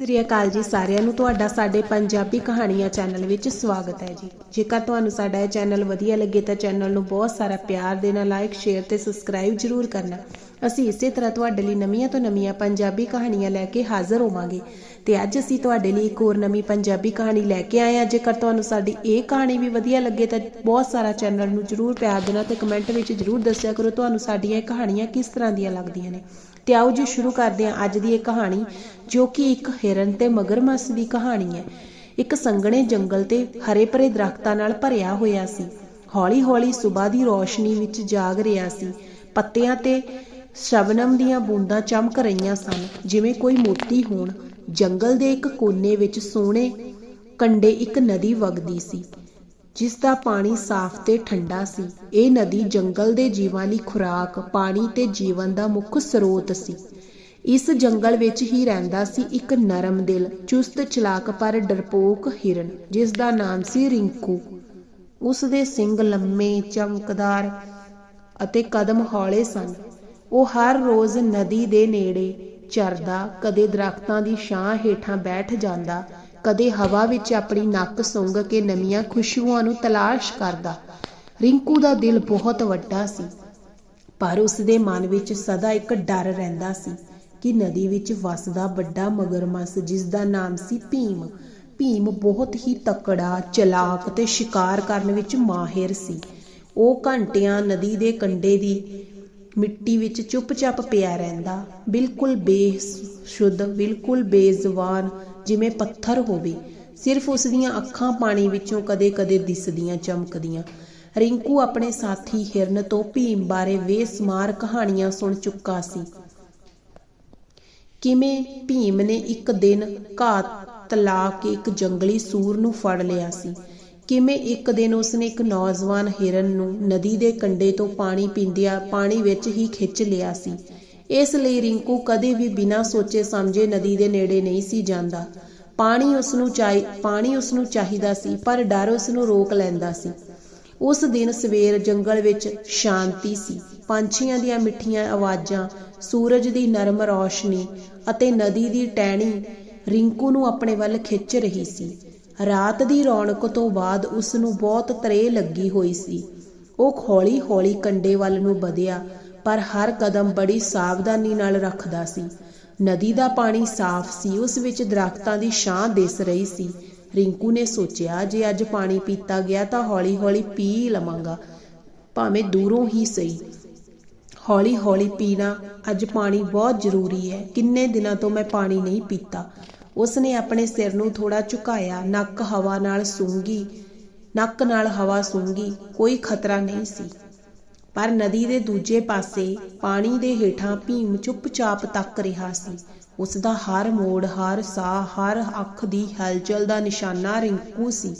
ਸ੍ਰੀ ਅਕਾਲ ਜੀ ਸਾਰਿਆਂ ਨੂੰ। ਤੁਹਾਡਾ ਸਾਡੇ ਪੰਜਾਬੀ ਕਹਾਣੀਆਂ ਚੈਨਲ ਵਿੱਚ ਸਵਾਗਤ ਹੈ ਜੀ। ਜੇਕਰ ਤੁਹਾਨੂੰ ਸਾਡਾ ਇਹ ਚੈਨਲ ਵਧੀਆ ਲੱਗੇ ਤਾਂ ਚੈਨਲ ਨੂੰ ਬਹੁਤ ਸਾਰਾ ਪਿਆਰ ਦੇਣਾ ਲਾਈਕ ਸ਼ੇਅਰ ਤੇ ਸਬਸਕ੍ਰਾਈਬ ਜ਼ਰੂਰ ਕਰਨਾ। ਅਸੀਂ ਇਸੇ ਤਰ੍ਹਾਂ ਤੁਹਾਡੇ ਲਈ ਨਵੀਆਂ ਤੋਂ ਨਵੀਆਂ ਪੰਜਾਬੀ ਕਹਾਣੀਆਂ ਲੈ ਕੇ ਹਾਜ਼ਰ ਹੋਵਾਂਗੇ। ਤੇ ਅੱਜ ਅਸੀਂ ਤੁਹਾਡੇ ਲਈ ਇੱਕ ਹੋਰ ਨਵੀਂ ਪੰਜਾਬੀ ਕਹਾਣੀ ਲੈ ਕੇ ਆਏ ਹਾਂ। ਜੇਕਰ ਤੁਹਾਨੂੰ ਸਾਡੀ ਇਹ ਕਹਾਣੀ ਵੀ ਵਧੀਆ ਲੱਗੇ ਤਾਂ ਬਹੁਤ ਸਾਰਾ ਚੈਨਲ ਨੂੰ ਜ਼ਰੂਰ ਪਿਆਰ ਦੇਣਾ ਤੇ ਕਮੈਂਟ ਵਿੱਚ ਜ਼ਰੂਰ ਦੱਸਿਆ ਕਰੋ। ਤੁਹਾਨੂੰ ਸਾਡੀਆਂ ਇਹ ਕਹਾਣੀਆਂ ਕਿਸ ਤਰ੍ਹਾਂ ਦੀਆਂ ਲੱਗਦੀਆਂ ਨੇ? ਤੇ ਆਓ ਜੀ ਸ਼ੁਰੂ ਕਰਦੇ ਹਾਂ ਅੱਜ ਦੀ ਇਹ ਕਹਾਣੀ, ਜੋ ਕਿ ਇੱਕ ਹਿਰਨ ਤੇ ਮਗਰਮੱਛ ਦੀ ਕਹਾਣੀ ਹੈ। ਇੱਕ ਸੰਘਣੇ ਜੰਗਲ ਤੇ ਹਰੇ ਭਰੇ ਦਰਖਤਾਂ ਨਾਲ ਭਰਿਆ ਹੋਇਆ ਸੀ। ਹੌਲੀ-ਹੌਲੀ ਸਵੇਰ ਦੀ ਰੋਸ਼ਨੀ ਵਿੱਚ ਜਾਗ ਰਿਹਾ ਸੀ। ਪੱਤਿਆਂ ਤੇ ਸ਼ਬਨਮ ਦੀਆਂ ਬੂੰਦਾਂ ਚਮਕ ਰਹੀਆਂ ਸਨ। ਜਿਵੇਂ ਕੋਈ ਮੋਤੀ ਹੋਣ, ਜੰਗਲ ਦੇ ਇੱਕ ਕੋਨੇ ਵਿੱਚ ਸੋਹਣੇ ਕੰਡੇ ਇੱਕ ਨਦੀ ਵਗਦੀ ਸੀ। ਜਿਸ ਦਾ ਪਾਣੀ ਸਾਫ਼ ਤੇ ਠੰਡਾ ਸੀ। ਇਹ ਨਦੀ ਜੰਗਲ ਦੇ ਜੀਵਾਂ ਲਈ ਖੁਰਾਕ, ਪਾਣੀ ਤੇ ਜੀਵਨ ਦਾ ਮੁੱਖ ਸਰੋਤ ਸੀ। ਇਸ ਜੰਗਲ ਵਿੱਚ ਹੀ ਰਹਿੰਦਾ ਸੀ ਇੱਕ ਨਰਮ ਦਿਲ, ਚੁਸਤ ਚਲਾਕ ਪਰ ਡਰਪੋਕ ਹਿਰਨ ਜਿਸ ਦਾ ਨਾਮ ਸੀ ਰਿੰਕੂ। ਉਸ ਦੇ ਸਿੰਗ ਲੰਮੇ, ਚਮਕਦਾਰ ਅਤੇ ਕਦਮ ਹੌਲੇ ਸਨ। ਉਹ ਹਰ ਰੋਜ਼ ਨਦੀ ਦੇ ਨੇੜੇ ਚਰਦਾ, ਕਦੇ ਦਰਖਤਾਂ ਦੀ ਛਾਂ ਹੇਠਾਂ ਬੈਠ ਜਾਂਦਾ ਕਦੇ ਹਵਾ ਵਿੱਚ ਆਪਣੀ ਨੱਕ ਸੁੰਘ ਕੇ ਨਵੀਆਂ ਖੁਸ਼ਬੂਆਂ ਨੂੰ ਤਲਾਸ਼ ਕਰਦਾ। ਰਿੰਕੂ ਦਾ ਦਿਲ ਬਹੁਤ ਵੱਡਾ ਸੀ, ਪਰ ਉਸ ਦੇ ਮਨ ਵਿੱਚ ਸਦਾ ਇੱਕ ਡਰ ਰਹਿੰਦਾ ਸੀ ਕਿ ਨਦੀ ਵਿੱਚ ਵਸਦਾ ਵੱਡਾ ਮਗਰਮੱਛ ਜਿਸ ਦਾ ਨਾਮ ਸੀ ਭੀਮ। ਭੀਮ ਬਹੁਤ ਹੀ ਤਕੜਾ, ਚਲਾਕ ਤੇ ਸ਼ਿਕਾਰ ਕਰਨ ਵਿੱਚ ਮਾਹਿਰ ਸੀ। ਉਹ ਘੰਟਿਆਂ ਨਦੀ ਦੇ ਕੰਢੇ ਦੀ ਮਿੱਟੀ ਵਿੱਚ ਚੁੱਪਚਾਪ ਪਿਆ ਰਹਿੰਦਾ। ਬਿਲਕੁਲ ਬੇਸ਼ੁੱਧ, ਬਿਲਕੁਲ ਬੇਜ਼ੁਬਾਨ ਜਿਵੇਂ ਪੱਥਰ ਹੋਵੇ, ਸਿਰਫ ਉਸ ਦੀਆਂ ਅੱਖਾਂ ਪਾਣੀ ਵਿੱਚੋਂ ਕਦੇ-ਕਦੇ ਦਿਸਦੀਆਂ, ਚਮਕਦੀਆਂ। ਰਿੰਕੂ ਆਪਣੇ ਸਾਥੀ ਹਿਰਨ ਤੋਂ ਭੀਮ ਬਾਰੇ ਬੇਸਮਾਰ ਕਹਾਣੀਆਂ ਸੁਣ ਚੁੱਕਾ ਸੀ। ਕਿਵੇਂ ਭੀਮ ਨੇ ਇੱਕ ਦਿਨ ਘਾਤ ਲਾ ਕੇ ਇੱਕ ਜੰਗਲੀ ਸੂਰ ਨੂੰ ਫੜ ਲਿਆ ਸੀ? ਕਿਵੇਂ ਇੱਕ ਦਿਨ ਉਸਨੇ ਇੱਕ ਨੌਜਵਾਨ ਹਿਰਨ ਨੂੰ ਨਦੀ ਦੇ ਕੰਢੇ ਤੋਂ ਪਾਣੀ ਪੀਂਦਿਆਂ ਪਾਣੀ ਵਿੱਚ ਹੀ ਖਿੱਚ ਲਿਆ ਸੀ? ਇਸ ਲਈ ਰਿੰਕੂ ਕਦੇ ਵੀ ਬਿਨਾਂ ਸੋਚੇ ਸਮਝੇ ਨਦੀ ਦੇ ਨੇੜੇ ਨਹੀਂ ਸੀ ਜਾਂਦਾ। ਪਾਣੀ ਉਸ ਨੂੰ ਚਾਹੀ, ਪਾਣੀ ਉਸ ਨੂੰ ਚਾਹੀਦਾ ਸੀ, ਪਰ ਡਰ ਉਸ ਨੂੰ ਰੋਕ ਲੈਂਦਾ ਸੀ। ਉਸ ਦਿਨ ਸਵੇਰ ਜੰਗਲ ਵਿੱਚ ਸ਼ਾਂਤੀ ਸੀ। ਪੰਛੀਆਂ ਦੀਆਂ ਮਿੱਠੀਆਂ ਆਵਾਜ਼ਾਂ, ਸੂਰਜ ਦੀ ਨਰਮ ਰੌਸ਼ਨੀ ਅਤੇ ਨਦੀ ਦੀ ਟਹਿਣੀ ਰਿੰਕੂ ਨੂੰ ਆਪਣੇ ਵੱਲ ਖਿੱਚ ਰਹੀ ਸੀ। ਰਾਤ ਦੀ ਰੌਣਕ ਤੋਂ ਬਾਅਦ ਉਸ ਨੂੰ ਬਹੁਤ ਤਰੇ ਲੱਗੀ ਹੋਈ ਸੀ। ਉਹ ਹੌਲੀ-ਹੌਲੀ ਕੰਡੇ ਵੱਲ ਨੂੰ ਵਧਿਆ ਪਰ ਹਰ ਕਦਮ ਬੜੀ ਸਾਵਧਾਨੀ ਨਾਲ ਰੱਖਦਾ ਸੀ। ਨਦੀ ਦਾ ਪਾਣੀ ਸਾਫ਼ ਸੀ, ਉਸ ਵਿੱਚ ਦਰਖਤਾਂ ਦੀ ਛਾਂ ਦਿਸ ਰਹੀ ਸੀ। ਰਿੰਕੂ ਨੇ ਸੋਚਿਆ, ਜੇ ਅੱਜ ਪਾਣੀ ਪੀਤਾ ਗਿਆ ਤਾਂ ਹੌਲੀ-ਹੌਲੀ ਪੀ ਲਵਾਂਗਾ। ਭਾਵੇਂ ਦੂਰੋਂ ਹੀ ਸਹੀ। ਹੌਲੀ-ਹੌਲੀ ਪੀਣਾ ਅੱਜ ਪਾਣੀ ਬਹੁਤ ਜ਼ਰੂਰੀ ਹੈ। ਕਿੰਨੇ ਦਿਨਾਂ ਤੋਂ ਮੈਂ ਪਾਣੀ ਨਹੀਂ ਪੀਤਾ। ਉਸਨੇ ਆਪਣੇ ਸਿਰ ਨੂੰ ਥੋੜਾ ਝੁਕਾਇਆ। ਨੱਕ ਹਵਾ ਨਾਲ ਸੂੰਗੀ ਨੱਕ ਨਾਲ ਹਵਾ ਸੂੰਗੀ ਕੋਈ ਖਤਰਾ ਨਹੀਂ ਸੀ। ਪਰ ਨਦੀ ਦੇ ਦੂਜੇ ਪਾਸੇ ਪਾਣੀ ਦੇ ਹੇਠਾਂ ਭੀਮ ਚੁੱਪਚਾਪ ਤੱਕ ਰਿਹਾ ਸੀ। ਉਸ ਦਾ ਹਰ ਮੋੜ, ਹਰ ਸਾਹ, ਹਰ ਅੱਖ ਦੀ ਹਲਚਲ ਦਾ ਨਿਸ਼ਾਨਾ ਰਿੰਕੂ ਸੀ।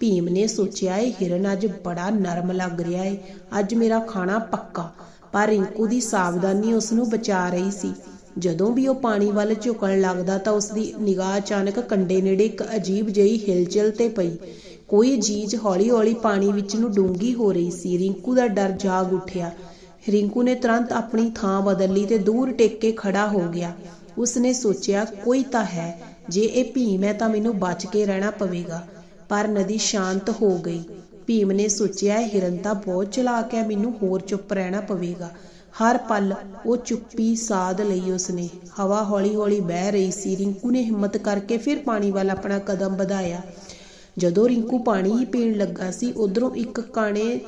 ਭੀਮ ਨੇ ਸੋਚਿਆ, ਇਹ ਹਿਰਨ ਅੱਜ ਬੜਾ ਨਰਮ ਲੱਗ ਰਿਹਾ ਏ। ਅੱਜ ਮੇਰਾ ਖਾਣਾ ਪੱਕਾ। ਪਰ ਰਿੰਕੂ ਦੀ ਸਾਵਧਾਨੀ ਉਸ ਨੂੰ ਬਚਾ ਰਹੀ ਸੀ। ਜਦੋਂ ਵੀ ਉਹ ਪਾਣੀ ਵੱਲ ਝੁਕਣ ਲੱਗਦਾ ਤਾਂ ਉਸ ਦੀ ਨਿਗਾਹ ਅਚਾਨਕ ਕੰਡੇ ਨੇੜੇ ਇੱਕ ਅਜੀਬ ਜਿਹੀ ਹਿਲਚਲ ਤੇ ਪਈ। ਕੋਈ ਜੀਜ ਹੌਲੀ-ਹੌਲੀ ਪਾਣੀ ਵਿੱਚ ਨੂੰ ਡੂੰਗੀ ਹੋ ਰਹੀ ਸੀ। ਰਿੰਕੂ ਦਾ ਡਰ ਜਾਗ ਉੱਠਿਆ। ਰਿੰਕੂ ਨੇ ਤੁਰੰਤ ਆਪਣੀ ਥਾਂ ਬਦਲ ਲਈ ਤੇ ਦੂਰ ਟੇਕ ਕੇ ਖੜਾ ਹੋ ਗਿਆ। ਉਸਨੇ ਸੋਚਿਆ, ਕੋਈ ਤਾਂ ਹੈ। ਜੇ ਇਹ ਭੀਮ ਹੈ ਤਾਂ ਮੈਨੂੰ ਬਚ ਕੇ ਰਹਿਣਾ ਪਵੇਗਾ। ਪਰ ਨਦੀ ਸ਼ਾਂਤ ਹੋ ਗਈ। ਭੀਮ ਨੇ ਸੋਚਿਆ ਹਿਰਨ ਤਾਂ ਬਹੁਤ ਚਲਾਕ ਹੈ, ਮੈਨੂੰ ਹੋਰ ਚੁੱਪ ਰਹਿਣਾ ਪਵੇਗਾ। ਹਰ ਪਲ ਉਹ ਚੁੱਪੀ ਸਾਧ ਲਈ ਉਸਨੇ। ਹਵਾ ਹੌਲੀ-ਹੌਲੀ ਬਹਿ ਰਹੀ ਸੀ। ਰਿੰਕੂ ਨੇ ਹਿੰਮਤ ਕਰਕੇ ਫਿਰ ਪਾਣੀ ਵੱਲ ਆਪਣਾ ਕਦਮ ਵਧਾਇਆ। ਜਦੋਂ ਰਿੰਕੂ ਪਾਣੀ ਹੀ ਪੀਣ ਲੱਗਾ ਸੀ, ਉਧਰੋਂ ਇੱਕ ਕਾਣੇ,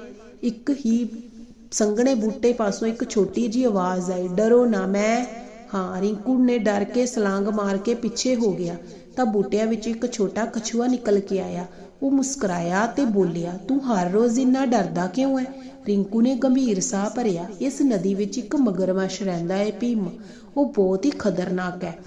ਇੱਕ ਹੀ ਸੰਘਣੇ ਬੂਟੇ ਪਾਸੋਂ ਇੱਕ ਛੋਟੀ ਜੀ ਆਵਾਜ਼ ਆਈ, ਡਰੋ ਨਾ, ਮੈਂ ਹਾਂ, ਰਿੰਕੂ ਨੇ ਡਰ ਕੇ ਸਲਾਂਗ ਮਾਰ ਕੇ ਪਿੱਛੇ ਹੋ ਗਿਆ। ਤਾਂ ਬੂਟਿਆਂ ਵਿੱਚ ਇੱਕ ਛੋਟਾ ਕਛੂਆ ਨਿਕਲ ਕੇ ਆਇਆ। ਉਹ ਮੁਸਕਰਾਇਆ ਤੇ ਬੋਲਿਆ, ਤੂੰ ਹਰ ਰੋਜ਼ ਇੰਨਾ ਡਰਦਾ ਕਿਉਂ ਹੈ ਰਿੰਕੂ ਨੇ ਗੰਭੀਰ ਸਾਹ ਭਰਿਆ। ਇਸ ਨਦੀ ਵਿੱਚ ਇੱਕ ਮਗਰਮੱਛ ਰਹਿੰਦਾ ਹੈ ਭੀਮ। ਉਹ ਬਹੁਤ ਹੀ ਖਤਰਨਾਕ ਹੈ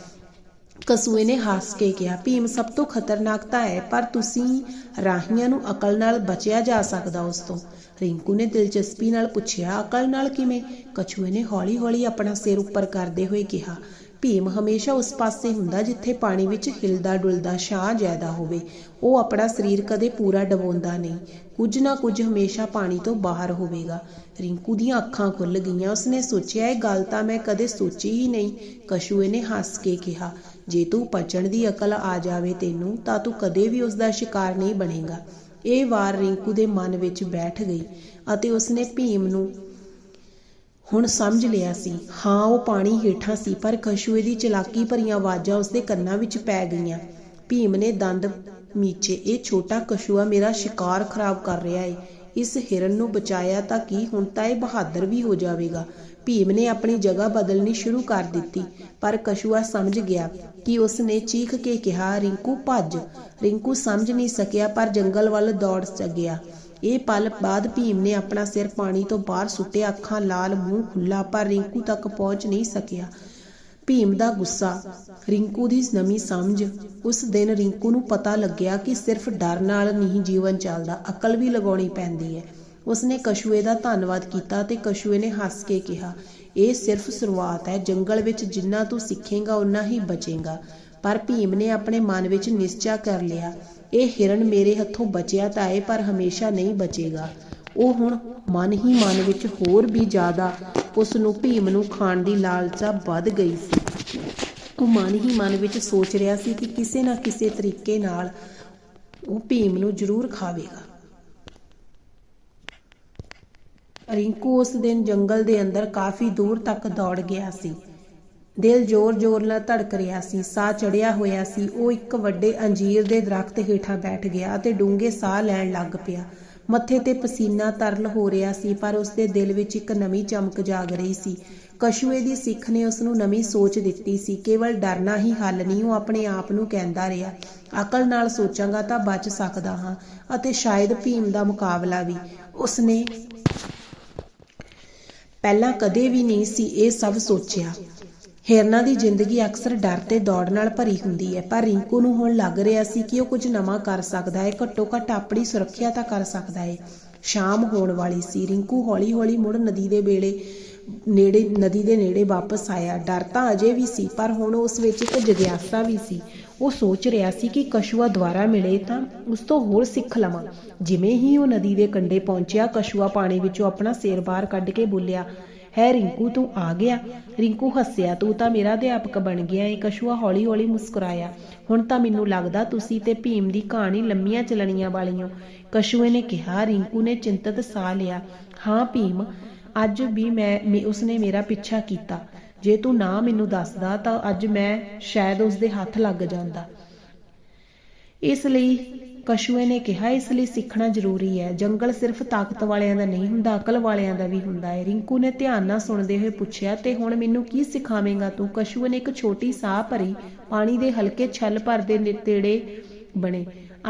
ਕਸੂਏ ਨੇ ਹਾਸ ਕੇ ਕਿਹਾ, ਭੀਮ ਸਭ ਤੋਂ ਖਤਰਨਾਕ ਤਾਂ ਹੈ, ਪਰ ਤੁਸੀਂ ਰਾਹੀਆਂ ਨੂੰ ਅਕਲ ਨਾਲ ਬਚਿਆ ਜਾ ਸਕਦਾ ਉਸ ਤੋਂ। ਰਿੰਕੂ ਨੇ ਦਿਲਚਸਪੀ ਨਾਲ ਪੁੱਛਿਆ, ਅਕਲ ਨਾਲ ਕਿਵੇਂ? ਕਛੂਏ ਨੇ ਹੌਲੀ-ਹੌਲੀ ਆਪਣਾ ਸਿਰ ਉੱਪਰ ਕਰਦੇ ਹੋਏ ਕਿਹਾ ਭੀਮ ਹਮੇਸ਼ਾ ਉਸ ਪਾਸੇ ਹੁੰਦਾ ਜਿੱਥੇ ਪਾਣੀ ਵਿੱਚ ਹਿਲਦਾ ਡੁਲਦਾ ਛਾਂ ਜ਼ਿਆਦਾ ਹੋਵੇ। ਉਹ ਆਪਣਾ ਸਰੀਰ ਕਦੇ ਪੂਰਾ ਡਬੋਂਦਾ ਨਹੀਂ। ਕੁਝ ਨਾ ਕੁਝ ਹਮੇਸ਼ਾ ਪਾਣੀ ਤੋਂ ਬਾਹਰ ਹੋਵੇਗਾ। ਰਿੰਕੂ ਦੀਆਂ ਅੱਖਾਂ ਖੁੱਲ ਗਈਆਂ। ਉਸਨੇ ਸੋਚਿਆ, ਇਹ ਗੱਲ ਤਾਂ ਮੈਂ ਕਦੇ ਸੋਚੀ ਹੀ ਨਹੀਂ ਕਸ਼ੂਏ ਨੇ ਹੱਸ ਕੇ ਕਿਹਾ, ਜੇ ਤੂੰ ਪਚਣ ਦੀ ਅਕਲ ਆ ਜਾਵੇ ਤੈਨੂੰ, ਤਾਂ ਤੂੰ ਕਦੇ ਵੀ ਉਸ ਦਾ ਸ਼ਿਕਾਰ ਨਹੀਂ ਬਣੇਗਾ ਇਹ ਵਾਰ ਰਿੰਕੂ ਦੇ ਮਨ ਵਿੱਚ ਬੈਠ ਗਈ ਅਤੇ ਉਸਨੇ ਭੀਮ ਨੂੰ ਹੁਣ ਸਮਝ ਲਿਆ ਸੀ। ਹਾਂ, ਉਹ ਪਾਣੀ ਹੇਠਾਂ ਸੀ, ਪਰ ਕਸ਼ੂਏ ਦੀ ਚਲਾਕੀ ਭਰੀਆਂ ਆਵਾਜ਼ਾਂ ਉਸਦੇ ਕੰਨਾਂ ਵਿੱਚ ਪੈ ਗਈਆਂ। ਭੀਮ ਨੇ ਦੰਦ ਮੀਚੇ, ਇਹ ਛੋਟਾ ਕਛੂਆ ਮੇਰਾ ਸ਼ਿਕਾਰ ਖਰਾਬ ਕਰ ਰਿਹਾ ਏ। ਇਸ ਹਿਰਨ ਨੂੰ ਬਚਾਇਆ ਤਾਂ ਕੀ, ਹੁਣ ਤਾਂ ਇਹ ਬਹਾਦਰ ਵੀ ਹੋ ਜਾਵੇਗਾ। ਭੀਮ ਨੇ ਆਪਣੀ ਜਗ੍ਹਾ ਬਦਲਣੀ ਸ਼ੁਰੂ ਕਰ ਦਿੱਤੀ, ਪਰ ਕਸ਼ੂਆ ਸਮਝ ਗਿਆ ਕਿ ਉਸਨੇ ਚੀਖ ਕੇ ਕਿਹਾ, ਰਿੰਕੂ, ਭੱਜ। ਰਿੰਕੂ ਸਮਝ ਨਹੀਂ ਸਕਿਆ, ਪਰ ਜੰਗਲ ਵੱਲ ਦੌੜ ਗਿਆ ਇਹ ਪਲ ਬਾਅਦ ਭੀਮ ਨੇ ਆਪਣਾ ਸਿਰ ਪਾਣੀ ਤੋਂ ਬਾਹਰ ਸੁੱਟਿਆ ਅੱਖਾਂ ਲਾਲ, ਮੂੰਹ ਖੁੱਲਾ ਪਰ ਰਿੰਕੂ ਤੱਕ ਪਹੁੰਚ ਨਹੀਂ ਸਕਿਆ। ਭੀਮ ਦਾ ਗੁੱਸਾ। ਰਿੰਕੂ ਦੀ ਨਵੀਂ ਸਮਝ। ਉਸ ਦਿਨ ਰਿੰਕੂ ਨੂੰ ਪਤਾ ਲੱਗਿਆ ਕਿ ਸਿਰਫ ਡਰ ਨਾਲ ਨਹੀਂ ਜੀਵਨ ਚੱਲਦਾ, ਅਕਲ ਵੀ ਲਗਾਉਣੀ ਪੈਂਦੀ ਹੈ। ਉਸਨੇ ਕਸ਼ੂਏ ਦਾ ਧੰਨਵਾਦ ਕੀਤਾ ਤੇ ਕਸ਼ੂਏ ਨੇ ਹੱਸ ਕੇ ਕਿਹਾ, ਇਹ ਸਿਰਫ ਸ਼ੁਰੂਆਤ ਹੈ। ਜੰਗਲ ਵਿੱਚ ਜਿੰਨਾ ਤੂੰ ਸਿੱਖੇਗਾ ਉਨਾ ਹੀ ਬਚੇਗਾ। ਪਰ ਭੀਮ ਨੇ ਆਪਣੇ ਮਨ ਵਿੱਚ ਨਿਸ਼ਚਾ ਕਰ ਲਿਆ ਇਹ ਹਿਰਨ ਮੇਰੇ ਹੱਥੋਂ ਬਚਿਆ ਤਾਂ ਹੈ ਪਰ ਹਮੇਸ਼ਾ ਨਹੀਂ ਬਚੇਗਾ। ਉਹ ਹੁਣ ਮਨ ਹੀ ਮਨ ਵਿੱਚ ਹੋਰ ਵੀ ਜ਼ਿਆਦਾ ਉਸ ਨੂੰ ਭੀਮ ਨੂੰ ਖਾਣ ਦੀ ਲਾਲਸਾ ਵੱਧ ਗਈ ਸੀ। ਉਹ ਮਨ ਹੀ ਮਨ ਵਿੱਚ ਸੋਚ ਰਿਹਾ ਸੀ ਕਿ ਕਿਸੇ ਨਾ ਕਿਸੇ ਤਰੀਕੇ ਨਾਲ ਉਹ ਭੀਮ ਨੂੰ ਜ਼ਰੂਰ ਖਾਵੇਗਾ। ਰਿੰਕੂ ਉਸ ਦਿਨ ਜੰਗਲ ਦੇ ਅੰਦਰ ਕਾਫੀ ਦੂਰ ਤੱਕ ਦੌੜ ਗਿਆ ਸੀ। ਦਿਲ ਜ਼ੋਰ-ਜ਼ੋਰ ਨਾਲ ਧੜਕ ਰਿਹਾ ਸੀ, ਸਾਹ ਚੜਿਆ ਹੋਇਆ ਸੀ। ਉਹ ਇੱਕ ਵੱਡੇ ਅੰਜੀਰ ਦੇ ਦਰਖਤ ਹੇਠਾਂ ਬੈਠ ਗਿਆ ਤੇ ਡੂੰਘੇ ਸਾਹ ਲੈਣ ਲੱਗ ਪਿਆ। ਮੱਥੇ ਤੇ ਪਸੀਨਾ ਤਰਲ ਹੋ ਰਿਹਾ ਸੀ, ਪਰ ਉਸ ਦੇ ਦਿਲ ਵਿੱਚ ਇੱਕ ਨਵੀਂ ਚਮਕ ਜਾਗ ਰਹੀ ਸੀ। ਕਸ਼ੂਏ ਦੀ ਸਿੱਖ ਨੇ ਉਸ ਨੂੰ ਨਵੀਂ ਸੋਚ ਦਿੱਤੀ ਸੀ, ਕੇਵਲ ਡਰਨਾ ਹੀ ਹੱਲ ਨਹੀਂ, ਉਹ ਆਪਣੇ ਆਪ ਨੂੰ ਕਹਿੰਦਾ ਰਿਹਾ, ਅਕਲ ਨਾਲ ਸੋਚਾਂਗਾ ਤਾਂ ਬਚ ਸਕਦਾ ਹਾਂ ਅਤੇ ਸ਼ਾਇਦ ਭੀਮ ਦਾ ਮੁਕਾਬਲਾ ਵੀ। ਉਸਨੇ ਪਹਿਲਾਂ ਕਦੇ ਵੀ ਨਹੀਂ ਸੀ ਇਹ ਸਭ ਸੋਚਿਆ। ਹਿਰਨਾਂ ਦੀ ਜ਼ਿੰਦਗੀ ਅਕਸਰ ਡਰ ਤੇ ਦੌੜ ਨਾਲ ਭਰੀ ਹੁੰਦੀ ਹੈ, ਪਰ ਰਿੰਕੂ ਨੂੰ ਹੁਣ ਲੱਗ ਰਿਹਾ ਸੀ ਕਿ ਉਹ ਕੁਝ ਨਵਾਂ ਕਰ ਸਕਦਾ ਹੈ ਘੱਟੋ ਘੱਟ ਆਪਣੀ ਸੁਰੱਖਿਆ ਤਾਂ ਕਰ ਸਕਦਾ ਹੈ। ਸ਼ਾਮ ਹੋਣ ਵਾਲੀ ਸੀ, ਰਿੰਕੂ ਹੌਲੀ-ਹੌਲੀ ਮੁੜ ਨਦੀ ਦੇ ਵੇਲੇ ਨੇੜੇ, ਨਦੀ ਦੇ ਨੇੜੇ ਵਾਪਸ ਆਇਆ। ਡਰ ਤਾਂ ਅਜੇ ਵੀ ਸੀ, ਪਰ ਹੁਣ ਉਸ ਵਿੱਚ ਇੱਕ ਜਗਿਆਸਾ ਵੀ ਸੀ। ਉਹ ਸੋਚ ਰਿਹਾ ਸੀ ਕਿ ਕਸ਼ੂਆ ਦੁਆਰਾ ਮਿਲੇ ਤਾਂ ਉਸ ਤੋਂ ਹੋਰ ਸਿੱਖ ਲਵਾਂ। ਜਿਵੇਂ ਹੀ ਉਹ ਨਦੀ ਦੇ ਕੰਢੇ ਪਹੁੰਚਿਆ ਕਸ਼ੂਆ ਪਾਣੀ ਵਿੱਚੋਂ ਆਪਣਾ ਸਿਰ ਬਾਹਰ ਕੱਢ ਕੇ ਬੋਲਿਆ ਹੈ, ਰਿੰਕੂ ਤੂੰ ਆ ਗਿਆ। ਰਿੰਕੂ ਹੱਸਿਆ, ਤੂੰ ਤਾਂ ਮੇਰਾ ਅਧਿਆਪਕ ਬਣ ਗਿਆ ਏ ਕਸ਼ੂਆ ਹੌਲੀ-ਹੌਲੀ ਮੁਸਕਰਾਇਆ। ਹੁਣ ਤਾਂ ਮੈਨੂੰ ਲੱਗਦਾ ਤੁਸੀਂ ਤੇ ਭੀਮ ਦੀ ਕਹਾਣੀ ਲੰਮੀਆਂ ਚੱਲਣੀਆਂ ਵਾਲੀਆਂ ਕਸ਼ੂਏ ਨੇ ਕਿਹਾ, ਰਿੰਕੂ ਨੇ ਚਿੰਤਤ ਸਾਹ ਲਿਆ। ਹਾਂ ਭੀਮ, ਅੱਜ ਵੀ ਮੈਂ, ਉਸਨੇ ਮੇਰਾ ਪਿੱਛਾ ਕੀਤਾ। ਜੇ ਤੂੰ ਨਾ ਮੈਨੂੰ ਦੱਸਦਾ ਤਾਂ ਅੱਜ ਮੈਂ ਸ਼ਾਇਦ ਉਸਦੇ ਹੱਥ ਲੱਗ ਜਾਂਦਾ। ਇਸ ਲਈ ਕਸ਼ੂਏ ਨੇ ਕਿਹਾ, ਇਸ ਲਈ ਸਿੱਖਣਾ ਜ਼ਰੂਰੀ ਹੈ। ਜੰਗਲ ਸਿਰਫ ਤਾਕਤ ਵਾਲਿਆਂ ਦਾ ਨਹੀਂ ਹੁੰਦਾ, ਅਕਲ ਵਾਲਿਆਂ ਦਾ ਵੀ ਹੁੰਦਾ ਹੈ। ਰਿੰਕੂ ਨੇ ਧਿਆਨ ਨਾਲ ਸੁਣਦੇ ਹੋਏ ਪੁੱਛਿਆ, ਤੇ ਹੁਣ ਮੈਨੂੰ ਕੀ ਸਿਖਾਵੇਂਗਾ ਤੂੰ? ਕਸ਼ੂਏ ਨੇ ਇੱਕ ਛੋਟੀ ਸਾਹ ਭਰੀ, ਪਾਣੀ ਦੇ ਹਲਕੇ ਛੱਲ ਭਰਦੇ ਨੇੜੇ ਬਣੇ।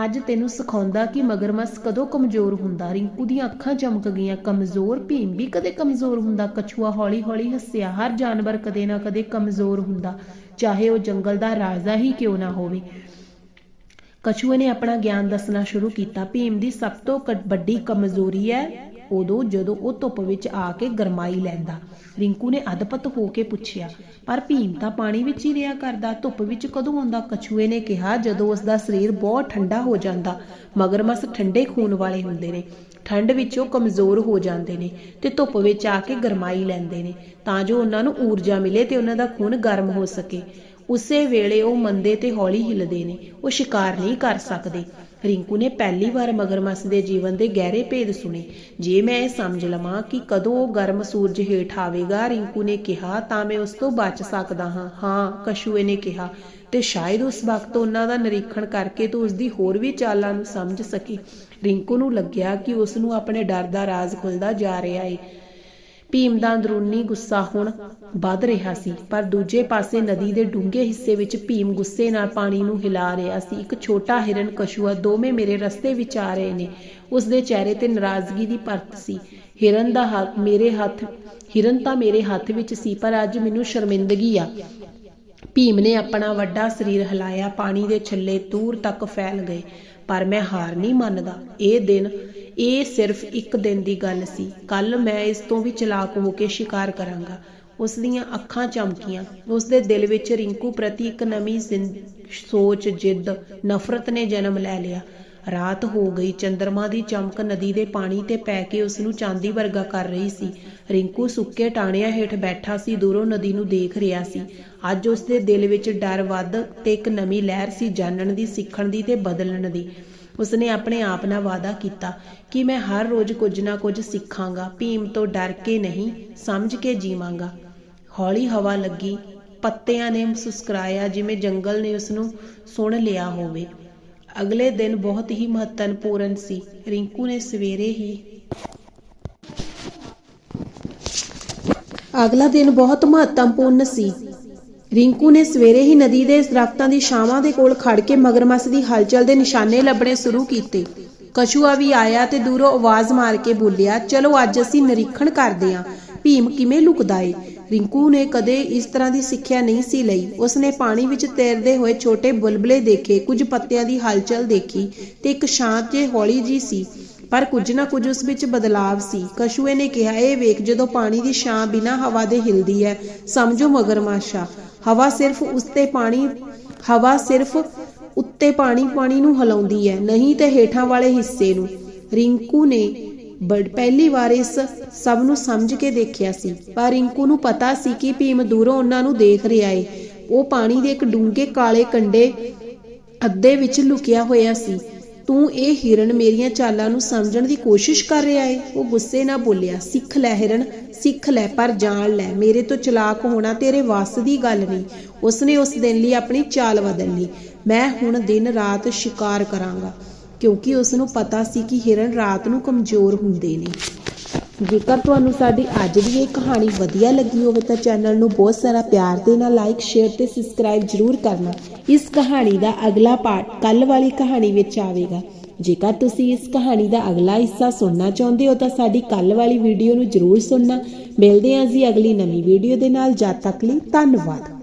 ਅੱਜ ਤੈਨੂੰ ਸਿਖਾਉਂਦਾ ਕਿ ਮਗਰਮੱਛ ਕਦੋਂ ਕਮਜ਼ੋਰ ਹੁੰਦਾ? ਰਿੰਕੂ ਦੀਆਂ ਅੱਖਾਂ ਚਮਕ ਗਈਆਂ। ਕਮਜ਼ੋਰ ਭੀਮ ਵੀ ਕਦੇ ਕਮਜ਼ੋਰ ਹੁੰਦਾ? ਕਛੂਆ ਹੌਲੀ-ਹੌਲੀ ਹੱਸਿਆ। ਹਰ ਜਾਨਵਰ ਕਦੇ ਨਾ ਕਦੇ ਕਮਜ਼ੋਰ ਹੁੰਦਾ, ਚਾਹੇ ਉਹ ਜੰਗਲ ਦਾ ਰਾਜਾ ਹੀ ਕਿਉਂ ਨਾ ਹੋਵੇ। ਕਛੂਏ ਨੇ ਆਪਣਾ ਗਿਆਨ ਦੱਸਣਾ ਸ਼ੁਰੂ ਕੀਤਾ। ਭੀਮ ਦੀ ਸਭ ਤੋਂ ਵੱਡੀ ਕਮਜ਼ੋਰੀ ਹੈ ਉਦੋਂ ਜਦੋਂ ਉਹ ਧੁੱਪ ਵਿੱਚ ਆ ਕੇ ਗਰਮਾਈ ਲੈਂਦਾ। ਰਿੰਕੂ ਨੇ ਅਦਪਤ ਹੋ ਕੇ ਪੁੱਛਿਆ, ਪਰ ਭੀਮ ਤਾਂ ਪਾਣੀ ਵਿੱਚ ਹੀ ਰਿਹਾ ਕਰਦਾ। ਧੁੱਪ ਵਿੱਚ ਕਦੋਂ ਆਉਂਦਾ? ਕਛੂਏ ਨੇ ਕਿਹਾ, ਜਦੋਂ ਉਸ ਦਾ ਸਰੀਰ ਬਹੁਤ ਠੰਡਾ ਹੋ ਜਾਂਦਾ, ਮਗਰਮੱਛ ਠੰਡੇ ਖੂਨ ਵਾਲੇ ਹੁੰਦੇ ਨੇ। ਠੰਡ ਵਿੱਚ ਉਹ ਕਮਜ਼ੋਰ ਹੋ ਜਾਂਦੇ ਨੇ ਤੇ ਧੁੱਪ ਵਿੱਚ ਆ ਕੇ ਗਰਮਾਈ ਲੈਂਦੇ ਨੇ। ਤਾਂ ਜੋ ਉਹਨਾਂ ਨੂੰ ਊਰਜਾ ਮਿਲੇ ਤੇ ਉਹਨਾਂ ਦਾ ਖੂਨ ਗਰਮ ਹੋ ਸਕੇ। ਉਸੇ ਵੇਲੇ ਉਹ ਮੰਦੇ ਤੇ ਹੌਲੀ ਹਿੱਲਦੇ ਨੇ। ਉਹ ਸ਼ਿਕਾਰ ਨਹੀਂ ਕਰ ਸਕਦੇ। ਰਿੰਕੂ ਨੇ ਪਹਿਲੀ ਵਾਰ ਮਗਰਮੱਛ ਦੇ ਜੀਵਨ ਦੇ ਗਹਿਰੇ ਭੇਦ ਸੁਣੇ। ਜੇ ਮੈਂ ਇਹ ਸਮਝ ਲਵਾਂ ਕਿ ਕਦੋਂ ਉਹ ਗਰਮ ਸੂਰਜ ਹੇਠ ਆਵੇਗਾ, ਰਿੰਕੂ ਨੇ ਕਿਹਾ, ਤਾਂ ਮੈਂ ਉਸ ਤੋਂ ਬਚ ਸਕਦਾ ਹਾਂ। ਹਾਂ, ਕਸ਼ੂਏ ਨੇ ਕਿਹਾ ਤੇ ਸ਼ਾਇਦ ਉਸ ਵਕਤ ਉਹਨਾਂ ਦਾ ਨਿਰੀਖਣ ਕਰਕੇ ਤੂੰ ਉਸ ਦੀ ਹੋਰ ਵੀ ਚਾਲਾਂ ਨੂੰ ਸਮਝ ਸਕੀ। ਰਿੰਕੂ ਨੂੰ ਲੱਗਿਆ ਕਿ ਉਸ ਨੂੰ ਆਪਣੇ ਡਰ ਦਾ ਰਾਜ਼ ਖੁੱਲਦਾ ਜਾ ਰਿਹਾ ਏ। ਭੀਮ ਦਾ ਅੰਦਰੂਨੀ ਗੁੱਸਾ ਹੁਣ ਵੱਧ ਰਿਹਾ ਸੀ, ਪਰ ਦੂਜੇ ਪਾਸੇ ਨਦੀ ਦੇ ਡੂੰਘੇ ਹਿੱਸੇ ਵਿੱਚ ਭੀਮ ਗੁੱਸੇ ਨਾਲ ਪਾਣੀ ਨੂੰ ਹਿਲਾ ਰਿਹਾ ਸੀ। ਇੱਕ ਛੋਟਾ ਹਿਰਨ ਕਛੂਆ ਦੋਵੇਂ ਮੇਰੇ ਰਸਤੇ ਵਿੱਚ ਆ ਰਹੇ ਨੇ। ਉਸ ਦੇ ਚਿਹਰੇ ਤੇ ਨਾਰਾਜ਼ਗੀ ਦੀ ਪਰਤ ਸੀ। ਹਿਰਨ ਦਾ ਹੱਥ ਮੇਰੇ ਹੱਥ, ਹਿਰਨ ਤਾਂ ਮੇਰੇ ਹੱਥ ਵਿੱਚ ਸੀ, ਪਰ ਅੱਜ ਮੈਨੂੰ ਸ਼ਰਮਿੰਦਗੀ ਆ। ਭੀਮ ਨੇ ਆਪਣਾ ਵੱਡਾ ਸਰੀਰ ਹਿਲਾਇਆ, ਪਾਣੀ ਦੇ ਛੱਲੇ ਦੂਰ ਤੱਕ ਫੈਲ ਗਏ, ਪਰ ਮੈਂ ਹਾਰ ਨਹੀਂ ਮੰਨਦਾ। ਇਹ ਦਿਨ ਇਹ ਸਿਰਫ ਇੱਕ ਦਿਨ ਦੀ ਗੱਲ ਸੀ। ਕੱਲ ਮੈਂ ਇਸ ਤੋਂ ਵੀ ਚਲਾਕ ਹੋ ਕੇ ਸ਼ਿਕਾਰ ਕਰਾਂਗਾ। ਉਸ ਦੀਆਂ ਅੱਖਾਂ ਚਮਕੀਆਂ। ਉਸ ਦੇ ਦਿਲ ਵਿੱਚ ਰਿੰਕੂ ਪ੍ਰਤੀ ਇੱਕ ਨਵੀਂ ਸੋਚ, ਜਿੱਦ, ਨਫ਼ਰਤ ਨੇ ਜਨਮ ਲੈ ਲਿਆ। ਰਾਤ ਹੋ ਗਈ। ਚੰਦਰਮਾ ਦੀ ਚਮਕ ਨਦੀ ਦੇ ਪਾਣੀ ਤੇ ਪੈ ਕੇ ਉਸ ਨੂੰ ਚਾਂਦੀ ਵਰਗਾ ਕਰ ਰਹੀ ਸੀ। ਰਿੰਕੂ ਸੁੱਕੇ ਟਾਣਿਆਂ ਹੇਠ ਬੈਠਾ ਸੀ। ਦੂਰੋਂ ਨਦੀ ਨੂੰ ਦੇਖ ਰਿਹਾ ਸੀ। ਅੱਜ ਉਸ ਦੇ ਦਿਲ ਵਿੱਚ ਡਰ ਵੱਧ ਤੇ ਇੱਕ ਨਵੀਂ ਲਹਿਰ ਸੀ। ਜਾਣਨ ਦੀ, ਸਿੱਖਣ ਦੀ ਤੇ ਬਦਲਣ ਦੀ। ਉਸਨੇ ਆਪਣੇ ਆਪ ਨਾਲ ਵਾਅਦਾ ਕੀਤਾ ਕਿ ਮੈਂ ਹਰ ਰੋਜ਼ ਕੁਝ ਨਾ ਕੁਝ ਸਿੱਖਾਂਗਾ, ਭੀਮ ਤੋਂ ਡਰ ਕੇ ਨਹੀਂ, ਸਮਝ ਕੇ ਜੀਵਾਂਗਾ। ਹੌਲੀ ਹਵਾ ਲੱਗੀ, ਪੱਤਿਆਂ ਨੇ ਮੁਸਕਰਾਇਆ ਜਿਵੇਂ ਜੰਗਲ ਨੇ ਉਸ ਨੂੰ ਸੁਣ ਲਿਆ ਹੋਵੇ। ਅਗਲੇ ਦਿਨ ਬਹੁਤ ਹੀ ਮਹੱਤਵਪੂਰਨ ਸੀ। ਰਿੰਕੂ ਨੇ ਸਵੇਰੇ ਹੀ ਅਗਲਾ ਦਿਨ ਬਹੁਤ ਮਹੱਤਵਪੂਰਨ ਸੀ। ਰਿੰਕੂ ਨੇ ਸਵੇਰੇ ਹੀ ਨਦੀ ਦੇ ਦਰਖਤਾਂ ਦੀ ਛਾਵਾਂ ਦੇ ਕੋਲ ਖੜ ਕੇ ਮਗਰਮੱਛ ਦੀ ਹਲਚਲ ਦੇ ਨਿਸ਼ਾਨੇ ਲੱਭਣੇ ਸ਼ੁਰੂ ਕੀਤੇ। ਕਛੂਆ ਵੀ ਆਇਆ ਤੇ ਦੂਰੋਂ ਆਵਾਜ਼ ਮਾਰ ਕੇ ਬੋਲਿਆ, ਚਲੋ ਅੱਜ ਅਸੀਂ ਨਿਰੀਖਣ ਕਰਦੇ ਹਾਂ ਭੀਮ ਕਿਵੇਂ ਲੁਕਦਾ ਏ? ਰਿੰਕੂ ਨੇ ਕਦੇ ਇਸ ਤਰ੍ਹਾਂ ਦੀ ਸਿੱਖਿਆ ਨਹੀਂ ਸੀ ਲਈ। ਉਸਨੇ ਪਾਣੀ ਵਿੱਚ ਤੈਰਦੇ ਹੋਏ ਛੋਟੇ ਬੁਲਬਲੇ ਦੇਖੇ, ਕੁਝ ਪੱਤਿਆਂ ਦੀ ਹਲਚਲ ਦੇਖੀ ਤੇ ਇੱਕ ਸ਼ਾਂਤ ਜੇ ਹੌਲੀ ਜੀ ਸੀ, ਪਰ ਕੁਝ ਨਾ ਕੁਝ ਉਸ ਵਿੱਚ ਬਦਲਾਵ ਸੀ। ਕਸ਼ੂਏ ਨੇ ਕਿਹਾ, ਇਹ ਵੇਖ ਜਦੋਂ ਪਾਣੀ ਦੀ ਛਾਂ ਬਿਨਾਂ ਹਵਾ ਦੇ ਹਿਲਦੀ ਹੈ, ਸਮਝੋ ਮਗਰਮੱਛਾ। ਹਵਾ ਸਿਰਫ ਉਸ ਪਾਣੀ, ਹਵਾ ਸਿਰਫ ਉੱਤੇ ਪਾਣੀ ਪਾਣੀ ਨੂੰ ਹਿਲਾਉਂਦੀ ਹੈ, ਨਹੀਂ ਤੇ ਹੇਠਾਂ ਵਾਲੇ ਹਿੱਸੇ ਨੂੰ। ਰਿੰਕੂ ਨੇ ਬੜ, ਪਹਿਲੀ ਵਾਰ ਇਸ ਸਭ ਨੂੰ ਸਮਝ ਕੇ ਦੇਖਿਆ ਸੀ, ਪਰ ਰਿੰਕੂ ਨੂੰ ਪਤਾ ਸੀ ਕਿ ਭੀਮ ਦੂਰੋਂ ਉਹਨਾਂ ਨੂੰ ਦੇਖ ਰਿਹਾ ਏ। ਉਹ ਪਾਣੀ ਦੇ ਇੱਕ ਡੂੰਘੇ ਕਾਲੇ ਕੰਡੇ ਅੱਧੇ ਵਿੱਚ ਲੁਕਿਆ ਹੋਇਆ ਸੀ। ਤੂੰ ਇਹ ਹਿਰਨ ਮੇਰੀਆਂ ਚਾਲਾਂ ਨੂੰ ਸਮਝਣ ਦੀ ਕੋਸ਼ਿਸ਼ ਕਰ ਰਿਹਾ ਏ? ਉਹ ਗੁੱਸੇ ਨਾਲ ਬੋਲਿਆ, ਸਿੱਖ ਲੈ ਹਿਰਨ, ਸਿੱਖ ਲੈ, ਪਰ ਜਾਣ ਲੈ, ਮੇਰੇ ਤੋਂ ਚਲਾਕ ਹੋਣਾ ਤੇਰੇ ਵੱਸ ਦੀ ਗੱਲ ਨਹੀਂ। ਉਸਨੇ ਉਸ ਦਿਨ ਲਈ ਆਪਣੀ ਚਾਲ ਬਦਲ ਲਈ। ਮੈਂ ਹੁਣ ਦਿਨ ਰਾਤ ਸ਼ਿਕਾਰ ਕਰਾਂਗਾ, ਕਿਉਂਕਿ ਉਸ ਨੂੰ ਪਤਾ ਸੀ ਕਿ ਹਿਰਨ ਰਾਤ ਨੂੰ ਕਮਜ਼ੋਰ ਹੁੰਦੇ ਨੇ। ਜੇਕਰ ਤੁਹਾਨੂੰ ਸਾਡੀ ਅੱਜ ਦੀ ਇਹ ਕਹਾਣੀ ਵਧੀਆ ਲੱਗੀ ਹੋਵੇ ਤਾਂ ਚੈਨਲ ਨੂੰ ਬਹੁਤ ਸਾਰਾ ਪਿਆਰ ਦੇਣਾ ਲਾਈਕ ਸ਼ੇਅਰ ਤੇ ਸਬਸਕ੍ਰਾਈਬ ਜਰੂਰ ਕਰਨਾ। ਇਸ ਕਹਾਣੀ ਦਾ ਅਗਲਾ ਪਾਠ ਕੱਲ ਵਾਲੀ ਕਹਾਣੀ ਵਿੱਚ ਆਵੇਗਾ। ਜੇਕਰ ਤੁਸੀਂ ਇਸ ਕਹਾਣੀ ਦਾ ਅਗਲਾ ਹਿੱਸਾ ਸੁਣਨਾ ਚਾਹੁੰਦੇ ਹੋ ਤਾਂ ਸਾਡੀ ਕੱਲ ਵਾਲੀ ਵੀਡੀਓ ਨੂੰ ਜਰੂਰ ਸੁਣਨਾ। ਮਿਲਦੇ ਹਾਂ ਜੀ ਅਗਲੀ ਨਵੀਂ ਵੀਡੀਓ ਦੇ ਨਾਲ। ਜਦ ਤੱਕ ਲਈ ਧੰਨਵਾਦ।